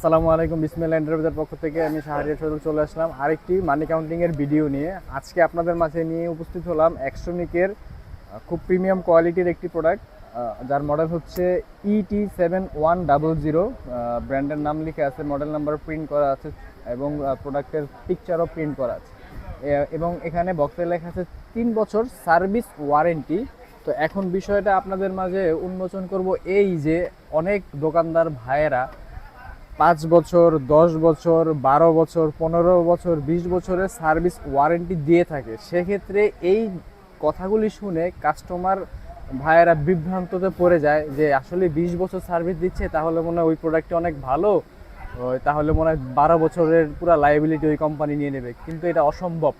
আসসালামু আলাইকুম বিসমিল্লা এন্টারপ্রাইজের পক্ষ থেকে আমি শাহরিয়া সদর চলে আসলাম আরেকটি মানি কাউন্টিং এর ভিডিও নিয়ে। আজকে আপনাদের মাঝে নিয়ে উপস্থিত হলাম একশোনিকের খুব প্রিমিয়াম কোয়ালিটির একটি প্রোডাক্ট যার মডেল হচ্ছে ET seven one double zero ব্র্যান্ডের নাম লিখে আছে মডেল নাম্বার প্রিন্ট করা আছে, এবং প্রোডাক্টের পিকচারও প্রিন্ট করা আছে। এবং এখানে বক্সে লেখা আছে, তিন বছর সার্ভিস ওয়ারেন্টি তো এখন বিষয়টা আপনাদের মাঝে উন্মোচন করব এই যে, অনেক দোকানদার ভাইয়েরা পাঁচ বছর, দশ বছর, বারো বছর, পনেরো বছর, বিশ বছরের সার্ভিস ওয়ারেন্টি দিয়ে থাকে। সেক্ষেত্রে এই কথাগুলি শুনে কাস্টমার ভাইয়েরা বিভ্রান্ততে পড়ে যায় যে, আসলে বিশ বছর সার্ভিস দিচ্ছে, তাহলে মনে হয় ওই প্রোডাক্টটি অনেক ভালো? তাহলে মনে হয় বারো বছরের পুরো লাইবিলিটি ওই কোম্পানি নিয়ে নেবে। কিন্তু এটা অসম্ভব।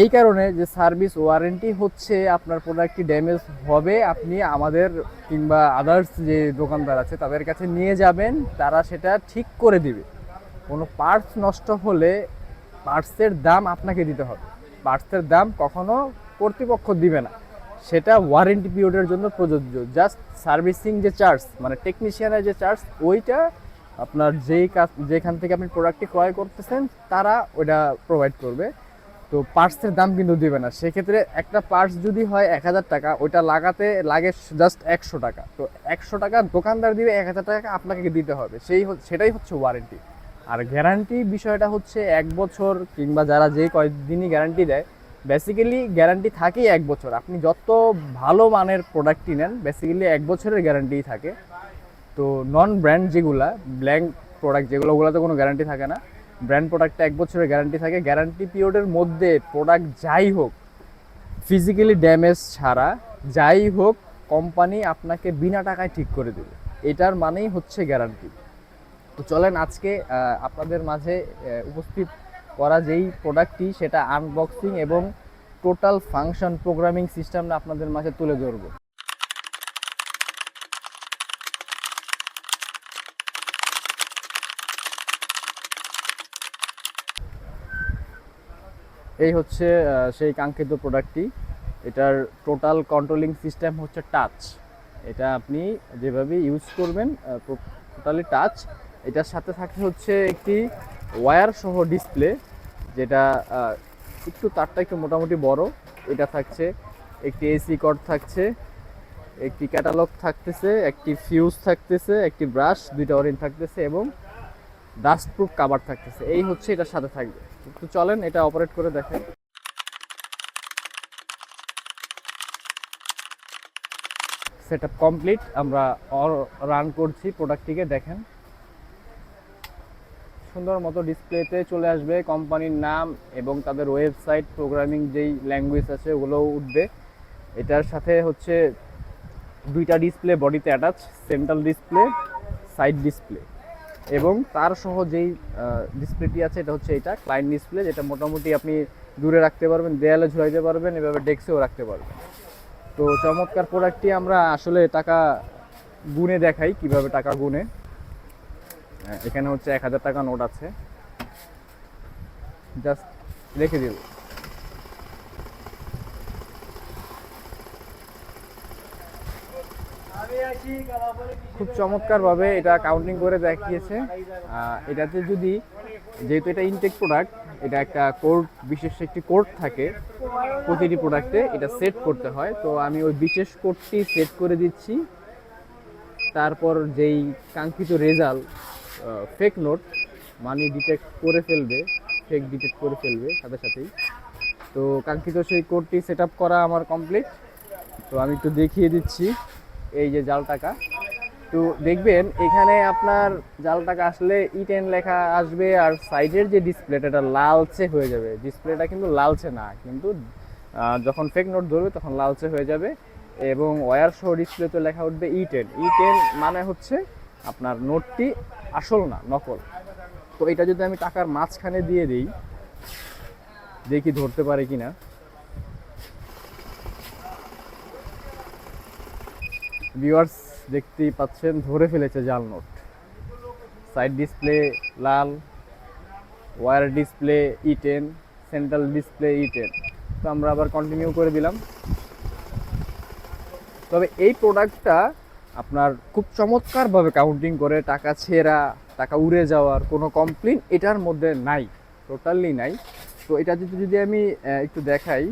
এই কারণে যে সার্ভিস ওয়ারেন্টি হচ্ছে, আপনার প্রোডাক্টটি ড্যামেজ হবে, আপনি আমাদের কিংবা আদার্স যে দোকানদার আছে, তাদের কাছে নিয়ে যাবেন, তারা সেটা ঠিক করে দিবে। কোনো পার্টস নষ্ট হলে পার্টসের দাম আপনাকে দিতে হবে। পার্টসের দাম কখনো কর্তৃপক্ষ দিবে না। সেটা ওয়ারেন্টি পিরিয়ডের জন্য প্রযোজ্য। জাস্ট সার্ভিসিং যে চার্জ মানে টেকনিশিয়ানের যে চার্জ ওইটা আপনার যেই কাজ, যেখান থেকে আপনি প্রোডাক্টটি ক্রয় করতেছেন, তারা ওটা প্রোভাইড করবে। তো পার্টসের দাম কিন্তু দিবে না। সেক্ষেত্রে একটা পার্টস যদি হয় এক হাজার টাকা, ওইটা লাগাতে লাগে জাস্ট একশো টাকা। তো একশো টাকা দোকানদার দিবে, এক হাজার টাকা আপনাকে দিতে হবে। সেই সেটাই হচ্ছে ওয়ারেন্টি আর গ্যারান্টি বিষয়টা হচ্ছে এক বছর কিংবা যারা যে কয়েকদিনই গ্যারান্টি দেয় বেসিক্যালি গ্যারান্টি থাকেই এক বছর। আপনি যত ভালো মানের প্রোডাক্টই নেন বেসিক্যালি এক বছরের গ্যারান্টিই থাকে। তো নন ব্র্যান্ড যেগুলা ব্ল্যাঙ্ক প্রোডাক্ট যেগুলো, ওগুলোতে কোনো গ্যারান্টি থাকে না। ব্র্যান্ড প্রোডাক্টটা এক বছরের গ্যারান্টি থাকে। গ্যারান্টি পিরিয়ডের মধ্যে প্রোডাক্ট যাই হোক ফিজিক্যালি ড্যামেজ ছাড়া যাই হোক কোম্পানি আপনাকে বিনা টাকায় ঠিক করে দেবে। এটার মানেই হচ্ছে গ্যারান্টি তো চলেন আজকে আপনাদের মাঝে উপস্থিত করা যেই প্রোডাক্টটি সেটা আনবক্সিং এবং টোটাল ফাংশন প্রোগ্রামিং সিস্টেমটা আপনাদের মাঝে তুলে ধরবো। এই হচ্ছে সেই কাঙ্ক্ষিত প্রোডাক্টটি এটার টোটাল কন্ট্রোলিং সিস্টেম হচ্ছে টাচ এটা আপনি যেভাবে ইউজ করবেন টোটালি টাচ এটার সাথে থাকে হচ্ছে একটি ওয়্যার সহ ডিসপ্লে যেটা একটু তারটা একটু মোটামুটি বড়। এটা থাকছে, একটি এসি কর্ড থাকছে, একটি ক্যাটালগ থাকতেছে, একটি ফিউজ থাকতেছে, একটি ব্রাশ দুইটা অরিন থাকতেছে এবং ডাস্ট প্রুফ কাভার থাকতেছে। এই হচ্ছে, এটার সাথে থাকবে। একটু চলেন, এটা অপারেট করে দেখেন সেট আপ কমপ্লিট আমরা রান করছি প্রোডাক্টটিকে দেখেন। সুন্দর মতো ডিসপ্লেতে চলে আসবে কোম্পানির নাম এবং তাদের ওয়েবসাইট প্রোগ্রামিং যেই ল্যাঙ্গুয়েজ আছে, ওগুলোও উঠবে। এটার সাথে হচ্ছে দুইটা ডিসপ্লে বডিতে attach central display side display এবং তার সহ যেই ডিসপ্লেটি আছে এটা হচ্ছে এটা ক্লায়েন্ট ডিসপ্লে যেটা মোটামুটি আপনি দূরে রাখতে পারবেন দেয়ালে ঝুলাইতে পারবেন এভাবে ডেস্কেও রাখতে পারবেন। তো চমৎকার প্রোডাক্টটি আমরা আসলে টাকা গুনে দেখাই কীভাবে টাকা গুনে। হ্যাঁ, এখানে হচ্ছে এক হাজার টাকা নোট আছে। জাস্ট রেখে দিব। খুব চমৎকারভাবে এটা কাউন্টিং করে দেখিয়েছে। এটাতে যদি যেহেতু এটা ইনটেক প্রোডাক্ট এটা একটা কোড বিশেষ একটি কোড থাকে, প্রতিটি প্রোডাক্টে এটা সেট করতে হয়। তো আমি ওই বিশেষ কোডটি সেট করে দিচ্ছি। তারপর যেই কাঙ্ক্ষিত result fake note money detect করে ফেলবে ফেক ডিটেক্ট করে ফেলবে, সাথে সাথেই। তো কাঙ্ক্ষিত সেই কোডটি সেট করা আমার কমপ্লিট তো আমি একটু দেখিয়ে দিচ্ছি। এই যে জাল টাকা। তো দেখবেন, এখানে আপনার জাল টাকা আসলে ই টেন লেখা আসবে আর সাইডের যে ডিসপ্লেটা এটা লালচে হয়ে যাবে। ডিসপ্লেটা কিন্তু লালচে না, কিন্তু যখন ফেক নোট ধরবে, তখন লালচে হয়ে যাবে। এবং ওয়ার সহ ডিসপ্লেতে লেখা উঠবে ই টেন ই টেন মানে হচ্ছে আপনার নোটটি আসল না, নকল। তো এটা যদি আমি টাকার মাঝখানে দিয়ে দিই, দেখি ধরতে পারে কিনা। ভিউয়ার্স দেখতেই পাচ্ছেন, ধরে ফেলেছে জাল নোট। সাইড ডিসপ্লে লাল war display E ten central display E ten তো আমরা আবার কন্টিনিউ করে দিলাম। তবে এই প্রোডাক্টটা আপনার খুব চমৎকারভাবে কাউন্টিং করে, টাকা ছেঁড়া, টাকা উড়ে যাওয়ার কোনো কমপ্লেন এটার মধ্যে নাই টোটালি নাই। তো এটা যদি যদি আমি একটু দেখাই।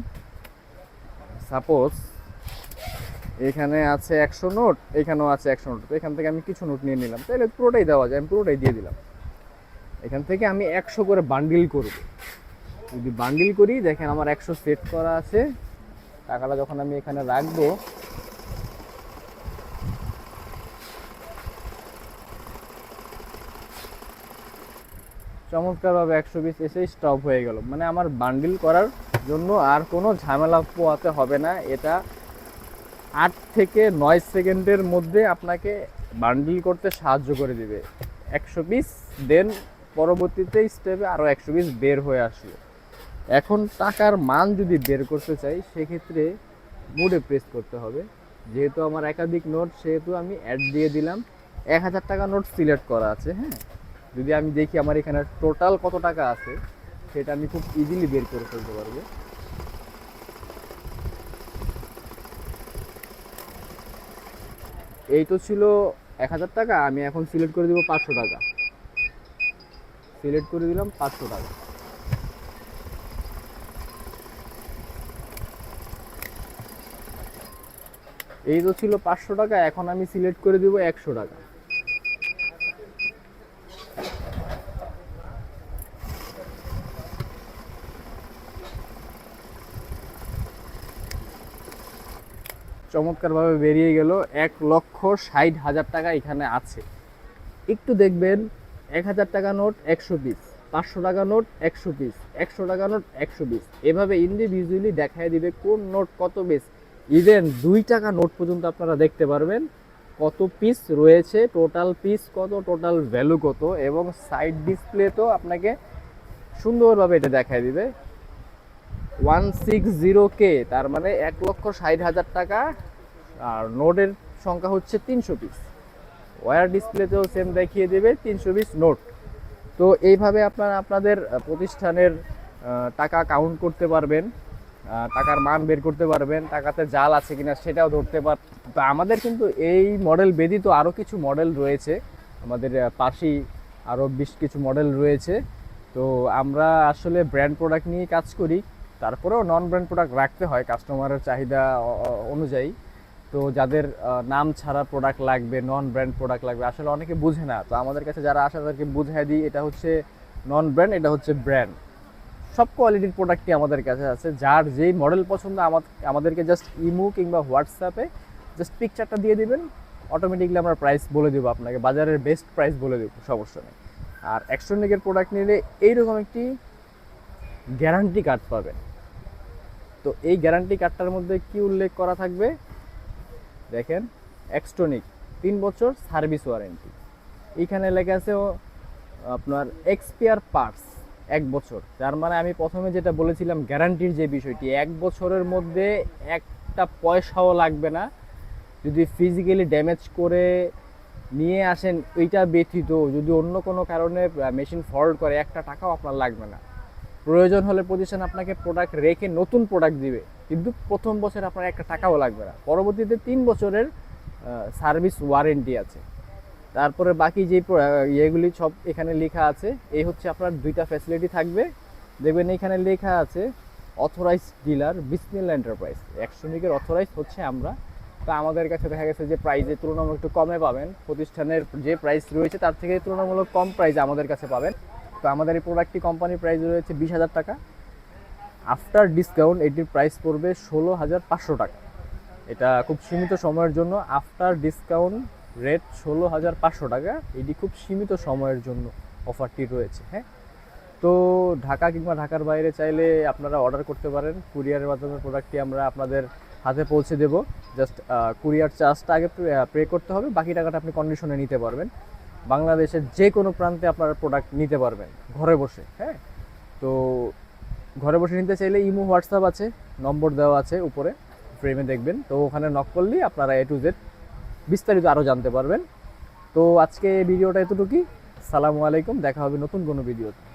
সাপোজ এখানে আছে একশো নোট, এখানেও আছে একশো নোট। তো এখান থেকে আমি কিছু নোট নিয়ে নিলাম। তাহলে পুরোটাই দেওয়া যায়, আমি পুরোটাই দিয়ে দিলাম। এখান থেকে আমি একশো করে বান্ডিল করব। যদি বান্ডিল করি, দেখেন আমার একশো সেট করা আছে। টাকাটা যখন আমি এখানে রাখব, চমৎকারভাবে একশো বিশ এসে স্টপ হয়ে গেল। মানে আমার বান্ডিল করার জন্য আর কোনো ঝামেলা পোয়াতে হবে না। এটা আট থেকে নয় সেকেন্ডের মধ্যে আপনাকে বান্ডিল করতে সাহায্য করে দিবে। একশো পিস, দেন পরবর্তীতে স্টেপে আরও একশো পিস বের হয়ে আসলো। এখন টাকার মান যদি বের করতে চাই, সেক্ষেত্রে মুডে প্রেস করতে হবে। যেহেতু আমার একাধিক নোট সেহেতু আমি অ্যাড দিয়ে দিলাম। এক হাজার টাকা নোট সিলেক্ট করা আছে হ্যাঁ? যদি আমি দেখি আমার এখানে টোটাল কত টাকা আছে, সেটা আমি খুব ইজিলি বের করে ফেলতে পারব। এই তো ছিল এক হাজার টাকা, আমি এখন সিলেক্ট করে দিব পাঁচশো টাকা। সিলেক্ট করে দিলাম পাঁচশো টাকা। এই তো ছিল পাঁচশো টাকা, এখন আমি সিলেক্ট করে দিব একশো টাকা। চমৎকারভাবে বেরিয়ে গেল। এক লক্ষ ষাট হাজার টাকা এখানে আছে। একটু দেখবেন, এক হাজার টাকা নোট একশো পিস, পাঁচশো টাকা নোট একশো পিস, একশো টাকা নোট একশো পিস। এভাবে ইন্ডিভিজুয়ালি দেখায় দিবে কোন নোট কত পিস ইভেন দুই টাকা নোট পর্যন্ত আপনারা দেখতে পারবেন কত পিস রয়েছে টোটাল পিস কত টোটাল ভ্যালু কত, এবং সাইড ডিসপ্লে তো আপনাকে সুন্দরভাবে এটা দেখায় দিবে। ওয়ান সিক্স জিরো কে তার মানে এক লক্ষ ষাট হাজার টাকা আর নোটের সংখ্যা হচ্ছে তিনশো পিস ওয়ার ডিসপ্লেতেও সেম দেখিয়ে দেবে, তিনশো পিস নোট। তো এইভাবে আপনারা আপনাদের প্রতিষ্ঠানের টাকা কাউন্ট করতে পারবেন টাকার মান বের করতে পারবেন, টাকাতে জাল আছে কিনা সেটাও ধরতে পার, তো আমাদের কিন্তু এই মডেল ব্যতীত আরও কিছু মডেল রয়েছে। আমাদের পাশেই আরও বেশ কিছু মডেল রয়েছে। তো আমরা আসলে ব্র্যান্ড প্রোডাক্ট নিয়ে কাজ করি, তারপরেও নন ব্র্যান্ড প্রোডাক্ট রাখতে হয় কাস্টমারের চাহিদা অনুযায়ী। তো যাদের নাম ছাড়া প্রোডাক্ট লাগবে নন ব্র্যান্ড প্রোডাক্ট লাগবে, আসলে অনেকে বুঝে না। তো আমাদের কাছে যারা আসে তাদেরকে বুঝিয়ে দিই, এটা হচ্ছে নন ব্র্যান্ড এটা হচ্ছে ব্র্যান্ড সব কোয়ালিটির প্রোডাক্টই আমাদের কাছে আছে, যার যেই মডেল পছন্দ আমা- আমাদেরকে জাস্ট ইমো কিংবা হোয়াটসঅ্যাপে জাস্ট পিকচারটা দিয়ে দিবেন অটোমেটিকলি আমরা প্রাইস বলে দেবো আপনাকে, বাজারের বেস্ট প্রাইস বলে দেবো, সমস্যা নেই। আর এক্সট্রনিকের প্রোডাক্ট নিলে এইরকম একটি গ্যারান্টি কার্ড পাবেন। তো এই গ্যারান্টি কার্ডটার মধ্যে কি উল্লেখ করা থাকবে? দেখেন এক্সট্রনিক তিন বছর সার্ভিস ওয়ারেন্টি এইখানে লেখা আছে আপনার এক্সপিয়ার পার্টস এক বছর। যার মানে আমি প্রথমে যেটা বলেছিলাম গ্যারান্টির যে বিষয়টি, এক বছরের মধ্যে একটা পয়সাও লাগবে না। যদি ফিজিক্যালি ড্যামেজ করে নিয়ে আসেন ওইটা ব্যতীত, যদি অন্য কোনো কারণে মেশিন ফল্ট করে, একটা টাকাও আপনার লাগবে না। প্রয়োজন হলে প্রতিষ্ঠান আপনাকে প্রোডাক্ট রেখে নতুন প্রোডাক্ট দিবে। কিন্তু প্রথম বছর আপনার একটা টাকাও লাগবে না। পরবর্তীতে তিন বছরের সার্ভিস ওয়ারেন্টি আছে। তারপরে বাকি যে ইয়েগুলি সব এখানে লেখা আছে, এই হচ্ছে আপনার দুইটা ফ্যাসিলিটি থাকবে। দেখবেন এখানে লেখা আছে অথরাইজ ডিলার বিসমিল এন্টারপ্রাইজ একশনিকের অথরাইজ হচ্ছে আমরা। তো আমাদের কাছে দেখা গেছে যে প্রাইসে তুলনামূলক একটু কমে পাবেন। প্রতিষ্ঠানের যে প্রাইস রয়েছে, তার থেকে তুলনামূলক কম প্রাইস আমাদের কাছে পাবেন। তো আমাদের এই প্রোডাক্টটি কোম্পানির প্রাইস রয়েছে বিশ হাজার টাকা। আফটার ডিসকাউন্ট এটির প্রাইস পড়বে ষোলো হাজার পাঁচশো টাকা। এটা খুব সীমিত সময়ের জন্য। আফটার ডিসকাউন্ট রেট ষোলো হাজার পাঁচশো টাকা, এটি খুব সীমিত সময়ের জন্য অফারটি রয়েছে হ্যাঁ? তো ঢাকা কিংবা ঢাকার বাইরে চাইলে আপনারা অর্ডার করতে পারেন। কুরিয়ারের মাধ্যমে প্রোডাক্টটি আমরা আপনাদের হাতে পৌঁছে দেব। জাস্ট কুরিয়ার চার্জটা আগে পে করতে হবে। বাকি টাকাটা আপনি কন্ডিশনে নিতে পারবেন। বাংলাদেশের যে কোনো প্রান্তে আপনার প্রোডাক্ট নিতে পারবেন, ঘরে বসে হ্যাঁ? তো ঘরে বসে নিতে চাইলে ইমো, হোয়াটসঅ্যাপ আছে, নম্বর দেওয়া আছে উপরে ফ্রেমে দেখবেন। তো ওখানে নক করলেই আপনারা এ টু জেড বিস্তারিত আরও জানতে পারবেন। তো আজকে ভিডিওটা এতটুকুই। সালামু আলাইকুম, দেখা হবে নতুন কোনো ভিডিওতে।